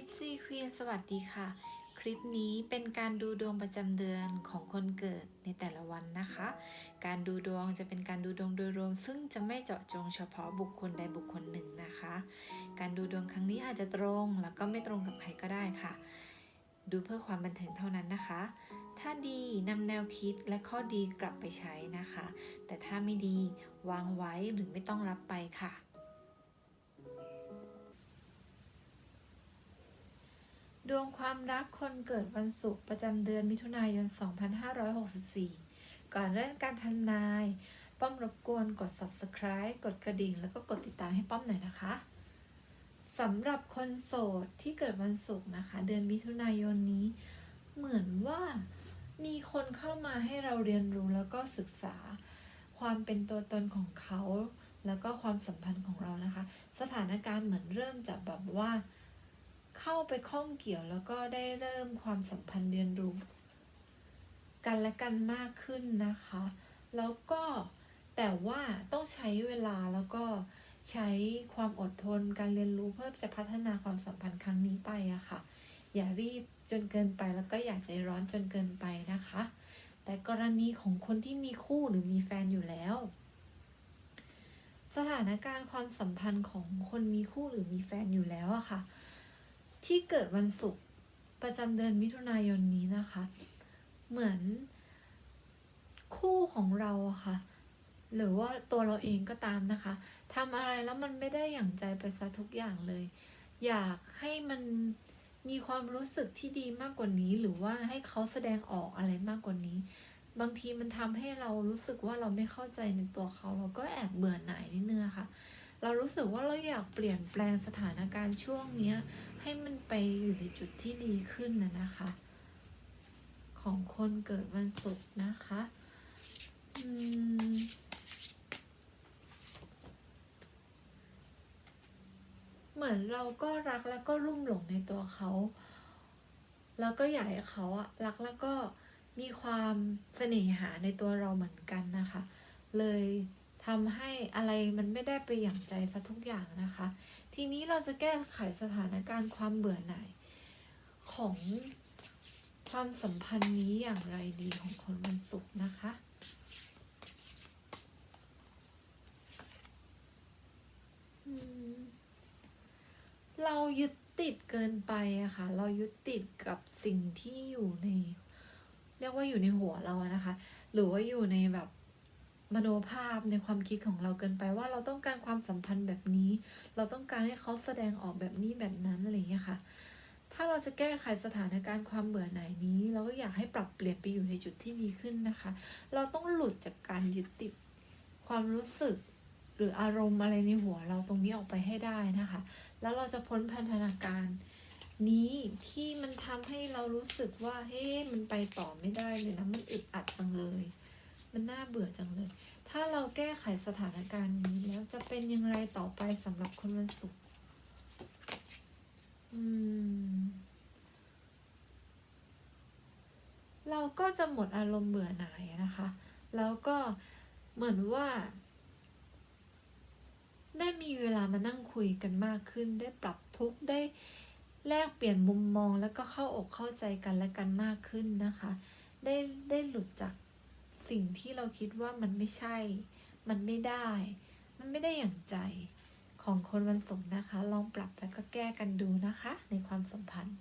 ยิปซีควีนสวัสดีค่ะ คลิปนี้เป็นการดูดวงประจำเดือนของคนเกิดในแต่ละวันนะคะ การดูดวงจะเป็นการดูดวงโดยรวม ซึ่งจะไม่เจาะจงเฉพาะบุคคลใดบุคคลหนึ่งนะคะ การดูดวงครั้งนี้อาจจะตรงแล้วก็ไม่ตรงกับใครก็ได้ค่ะ ดูเพื่อความบันเทิงเท่านั้นนะคะ ถ้าดีนำแนวคิดและข้อดีกลับไปใช้นะคะ แต่ถ้าไม่ดีวางไว้หรือไม่ต้องรับไปค่ะ ดวงความรักคนเกิดวันศุกร์ประจำเดือนมิถุนายน 2564 ก่อนเริ่มการทำนาย ป้อมรบกวนกด subscribe กดกระดิ่ง แล้วก็กดติดตามให้ป้อมหน่อยนะคะสำหรับคนโสดที่เกิดวันศุกร์นะคะ เดือนมิถุนายนนี้ เหมือนว่ามีคนเข้ามาให้เราเรียนรู้แล้วก็ศึกษา ความเป็นตัวตนของเขา แล้วก็ความสัมพันธ์ของเรานะคะ สถานการณ์เหมือนเริ่มจากแบบว่า เข้าไปข้องเกี่ยวแล้วก็ได้เริ่มความสัมพันธ์เรียนรู้ กันและกันมากขึ้นนะคะ แล้วก็แต่ว่าต้องใช้เวลาแล้วก็ใช้ความอดทนการเรียนรู้เพื่อจะพัฒนาความสัมพันธ์ครั้งนี้ไปอะค่ะ อย่ารีบจนเกินไปแล้วก็อย่าใจร้อนจนเกินไปนะคะ แต่กรณีของคนที่มีคู่หรือมีแฟนอยู่แล้ว สถานการณ์ความสัมพันธ์ของคนมีคู่หรือมีแฟนอยู่แล้วอะค่ะ ที่เกิดวันศุกร์ประจำเดือนมิถุนายนนี้นะคะ เหมือนคู่ของเราอะค่ะ หรือว่าตัวเราเองก็ตามนะคะทำอะไรแล้วมันไม่ได้อย่างใจไปซะทุกอย่างเลย อยากให้มันมีความรู้สึกที่ดีมากกว่านี้ หรือว่าให้เขาแสดงออกอะไรมากกว่านี้ บางทีมันทำให้เรารู้สึกว่าเราไม่เข้าใจในตัวเขา เราก็แอบเบื่อหน่ายนิดนึงะค่ะ เรารู้สึกว่าเราอยากเปลี่ยนแปลงสถานการณ์ช่วงเนี้ยให้มันไปอยู่ในจุดที่ดีขึ้นนะนะคะ ของคนเกิดวันศุกร์นะคะอืมเหมือนเราก็รักแล้วก็รุ่มหลงในตัวเขา แล้วก็อยากให้เขาอะรักแล้วก็มีความเสน่หาในตัวเราเหมือนกันนะคะ เลย ทำให้อะไรมันไม่ได้ไปอย่างใจซะทุกอย่างนะคะ ทีนี้เราจะแก้ไขสถานการณ์ความเบื่อหน่ายของความสัมพันธ์นี้อย่างไรดีของคนวันศุกร์นะคะเรายึดติดเกินไปอะค่ะ เรายึดติดกับสิ่งที่อยู่ใน เรียกว่าอยู่ในหัวเราอะนะคะ หรือว่าอยู่ในแบบ มโนภาพในความคิดของเราเกินไปว่าเราต้องการความสัมพันธ์แบบนี้ เราต้องการให้เขาแสดงออกแบบนี้แบบนั้นอะไรอย่างเงี้ค่ะ ถ้าเราจะแก้ไขสถานการณ์ความเบื่อหน่ายนี้ เราก็อยากให้ปรับเปลี่ยนไปอยู่ในจุดที่ดีขึ้นนะคะ เราต้องหลุดจากการยึดติดความรู้สึกหรืออารมณ์อะไรในหัวเราตรงนี้ออกไปให้ได้นะคะ แล้วเราจะพ้นพันธนาการนี้ที่มันทำให้เรารู้สึกว่าเฮ้มันไปต่อไม่ได้เลยนะมันอึดอัดจังเลย มันน่าเบื่อจังเลย ถ้าเราแก้ไขสถานการณ์นี้แล้วจะเป็นอยังไงต่อไปสำหรับคนวันศุกร์เราก็จะหมดอารมณ์เบื่อหน่ายนะคะ แล้วก็เหมือนว่า ได้มีเวลามานั่งคุยกันมากขึ้น ได้ปรับทุกข์ได้แลกเปลี่ยนมุมมองแล้วก็เข้าอกเข้าใจกันและกันมากขึ้นนะคะ ได้ได้หลุดจาก สิ่งที่เราคิดว่ามันไม่ใช่ มันไม่ได้ มันไม่ได้อย่างใจของคนวันศุกร์นะคะ ลองปรับแล้วก็แก้กันดูนะคะ ในความสัมพันธ์